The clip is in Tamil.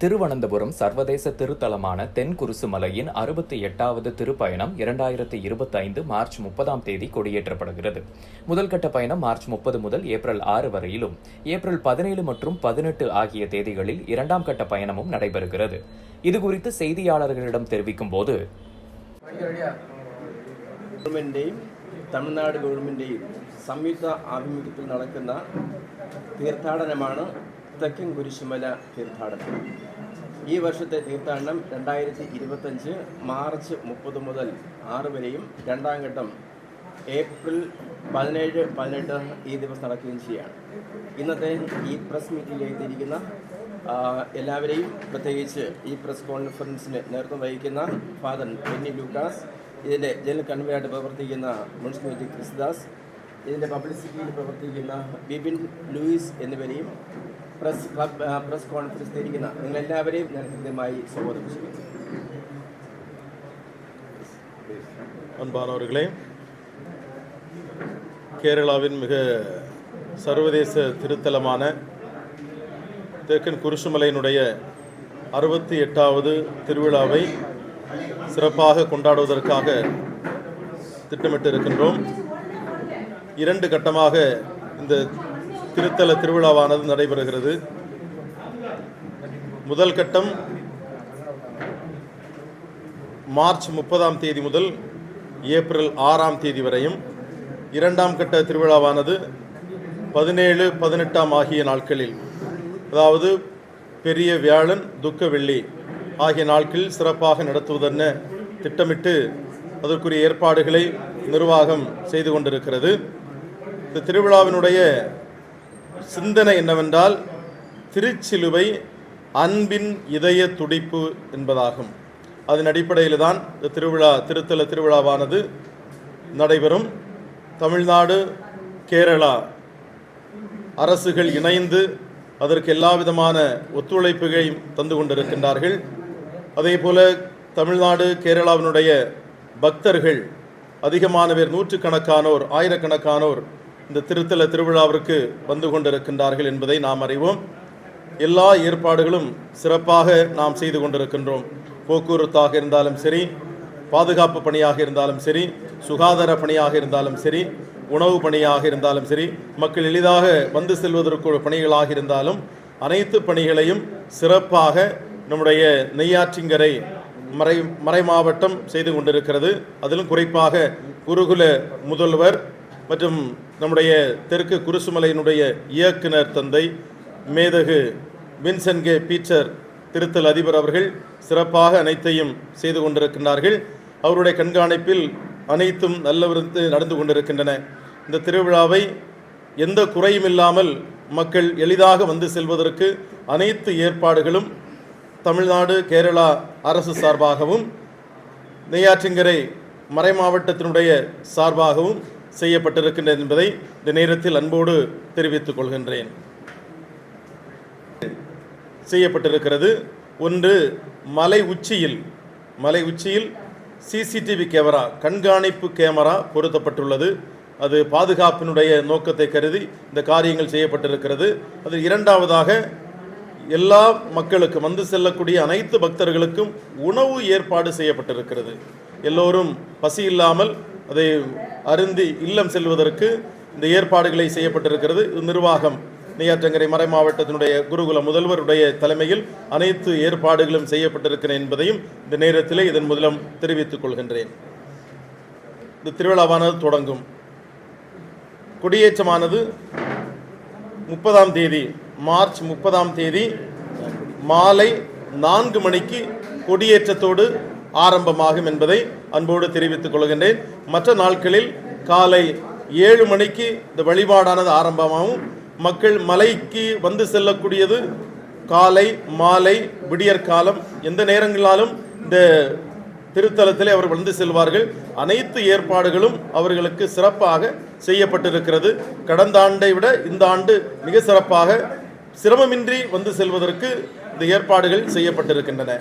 திருவனந்தபுரம் சர்வதேச திருத்தலமான தென்குருசு மலையின் அறுபத்தி எட்டாவது திருப்பயணம் இரண்டாயிரத்தி இருபத்தைந்து மார்ச் முப்பதாம் தேதி கொடியேற்றப்படுகிறது முதல் கட்ட பயணம் மார்ச் முப்பது முதல் ஏப்ரல் ஆறு வரையிலும் ஏப்ரல் பதினேழு மற்றும் பதினெட்டு ஆகிய தேதிகளில் இரண்டாம் கட்ட பயணமும் நடைபெறுகிறது இதுகுறித்து செய்தியாளர்களிடம் தெரிவிக்கும் போது ഗവൺമെൻറ്റെയും തമിഴ്നാട് ഗവൺമെൻറ്റെയും സംയുക്ത ആഭിമുഖ്യത്തിൽ നടക്കുന്ന തീർത്ഥാടനമാണ് തെക്കൻ കുരിശുമല തീർത്ഥാടനം. ഈ വർഷത്തെ തീർത്ഥാടനം രണ്ടായിരത്തി ഇരുപത്തഞ്ച് മാർച്ച് മുപ്പത് മുതൽ ആറ് വരെയും രണ്ടാം ഘട്ടം ഏപ്രിൽ പതിനേഴ് പതിനെട്ട് ഈ ദിവസം നടക്കുകയും ചെയ്യുകയാണ് ഇന്നത്തെ ഈ പ്രസ് മീറ്റിംഗിൽ ആ, എല്ലാവരെയും പ്രത്യേകിച്ച് ഈ പ്രസ് കോൺഫറൻസിന് നേതൃത്വം വഹിക്കുന്ന ഫാദർ ബെന്നി ലൂക്കാസ് ഇതിന്റെ ജനറൽ കൺവീനറായിട്ട് പ്രവർത്തിക്കുന്ന മുൻസിപ്പൽ ക്രിസ്ദാസ് ഇതിൻ്റെ പബ്ലിസിറ്റിയിൽ പ്രവർത്തിക്കുന്ന ബിപിൻ ലൂയിസ് എന്നിവരെയും പ്രസ് ക്ലബ് ആ, പ്രസ് കോൺഫറൻസിൽ ഇരിക്കുന്ന നിങ്ങളെല്ലാവരെയും ഞാൻ കൃത്യമായി സ്വാഗതം ചെയ്യുന്നു அன்பானவர்களே கேரளாவின் மிக சர்வதேச திருத்தலமான தெற்கன் குருசுமலையினுடைய அறுபத்தி எட்டாவது திருவிழாவை சிறப்பாக கொண்டாடுவதற்காக திட்டமிட்டு இருக்கின்றோம் இரண்டு கட்டமாக இந்த திருத்தல திருவிழாவானது நடைபெறுகிறது. முதல் கட்டம் மார்ச் முப்பதாம் தேதி முதல் ஏப்ரல் ஆறாம் தேதி வரையும். இரண்டாம் கட்ட திருவிழாவானது பதினேழு பதினெட்டாம் ஆகிய நாட்களில் அதாவது பெரிய வியாழன் துக்க வெள்ளி ஆகிய நாட்களில் சிறப்பாக நடத்துவதென திட்டமிட்டு அதற்குரிய ஏற்பாடுகளை நிர்வாகம் செய்து கொண்டிருக்கிறது. இந்த திருவிழாவினுடைய சிந்தனை என்னவென்றால் திருச்சிலுவை அன்பின் இதய துடிப்பு என்பதாகும். அதன் அடிப்படையில் தான் இந்த திருவிழா திருத்தல திருவிழாவானது நடைபெறும். தமிழ்நாடு கேரளா அரசுகள் இணைந்து அதற்கு எல்லா விதமான ஒத்துழைப்புகளையும் தந்து கொண்டிருக்கின்றார்கள். அதே போல தமிழ்நாடு கேரளாவினுடைய பக்தர்கள் அதிகமான பேர் நூற்றுக்கணக்கானோர் ஆயிரக்கணக்கானோர் இந்த திருத்தல திருவிழாவிற்கு வந்து கொண்டிருக்கின்றார்கள் என்பதை நாம் அறிவோம். எல்லா ஏற்பாடுகளும் சிறப்பாக நாம் செய்து கொண்டிருக்கின்றோம். போக்குவரத்தாக இருந்தாலும் சரி பாதுகாப்பு பணியாக இருந்தாலும் சரி சுகாதார பணியாக இருந்தாலும் சரி உணவு பணியாக இருந்தாலும் சரி மக்கள் எளிதாக வந்து செல்வதற்கு பணிகளாக இருந்தாலும் அனைத்து பணிகளையும் சிறப்பாக நம்முடைய நெய்யாற்றிங்கரை மறை மறை மாவட்டம் செய்து கொண்டிருக்கிறது. அதிலும் குறிப்பாக குருகுல முதல்வர் மற்றும் நம்முடைய தெற்கு குருசுமலையினுடைய இயக்குனர் தந்தை மேதகு வின்சென்ட் கே. பீச்சர் திருத்தல் அதிபர் அவர்கள் சிறப்பாக அனைத்தையும் செய்து கொண்டிருக்கின்றார்கள். அவருடைய கண்காணிப்பில் அனைத்தும் நல்லவிருந்து நடந்து கொண்டிருக்கின்றன. இந்த திருவிழாவை எந்த குறையும் இல்லாமல் மக்கள் எளிதாக வந்து செல்வதற்கு அனைத்து ஏற்பாடுகளும் தமிழ்நாடு கேரளா அரசு சார்பாகவும் நெய்யாற்றிங்கரை மறைமாவட்டத்தினுடைய சார்பாகவும் செய்யப்பட்டிருக்கின்றது என்பதை இந்த நேரத்தில் அன்போடு தெரிவித்துக் கொள்கின்றேன். செய்யப்பட்டிருக்கிறது. ஒன்று மலை உச்சியில் மலை உச்சியில் சிசிடிவி கேமரா கண்காணிப்பு கேமரா பொருத்தப்பட்டுள்ளது. அது பாதுகாப்பினுடைய நோக்கத்தை கருதி இந்த காரியங்கள் செய்யப்பட்டிருக்கிறது. அது இரண்டாவதாக எல்லா மக்களுக்கும் வந்து செல்லக்கூடிய அனைத்து பக்தர்களுக்கும் உணவு ஏற்பாடு செய்யப்பட்டிருக்கிறது. எல்லோரும் பசி இல்லாமல் அதை அருந்தி இல்லம் செல்வதற்கு இந்த ஏற்பாடுகளை செய்யப்பட்டிருக்கிறது. நிர்வாகம் நெய்யாற்றங்கரை மறை மாவட்டத்தினுடைய குருகுல முதல்வருடைய தலைமையில் அனைத்து ஏற்பாடுகளும் செய்யப்பட்டிருக்கிறேன் என்பதையும் இந்த நேரத்திலே இதன் முதலம் தெரிவித்துக் கொள்கின்றேன். இந்த திருவிழாவானது தொடங்கும். கொடியேற்றமானது முப்பதாம் தேதி மார்ச் முப்பதாம் தேதி மாலை நான்கு மணிக்கு கொடியேற்றத்தோடு ஆரம்பமாகும் என்பதை அன்போடு தெரிவித்துக் கொள்கின்றேன். மற்ற நாட்களில் காலை ஏழு மணிக்கு இந்த வழிபாடானது ஆரம்பமாகும். மக்கள் மலைக்கு வந்து செல்லக்கூடியது காலை மாலை விடியற்காலம் எந்த நேரங்களாலும் இந்த திருத்தலத்திலே அவர் வந்து செல்வார்கள். அனைத்து ஏற்பாடுகளும் அவர்களுக்கு சிறப்பாக செய்யப்பட்டிருக்கிறது. கடந்த ஆண்டை விட இந்த ஆண்டு மிக சிறப்பாக சிரமமின்றி வந்து செல்வதற்கு இந்த ஏற்பாடுகள் செய்யப்பட்டிருக்கின்றன.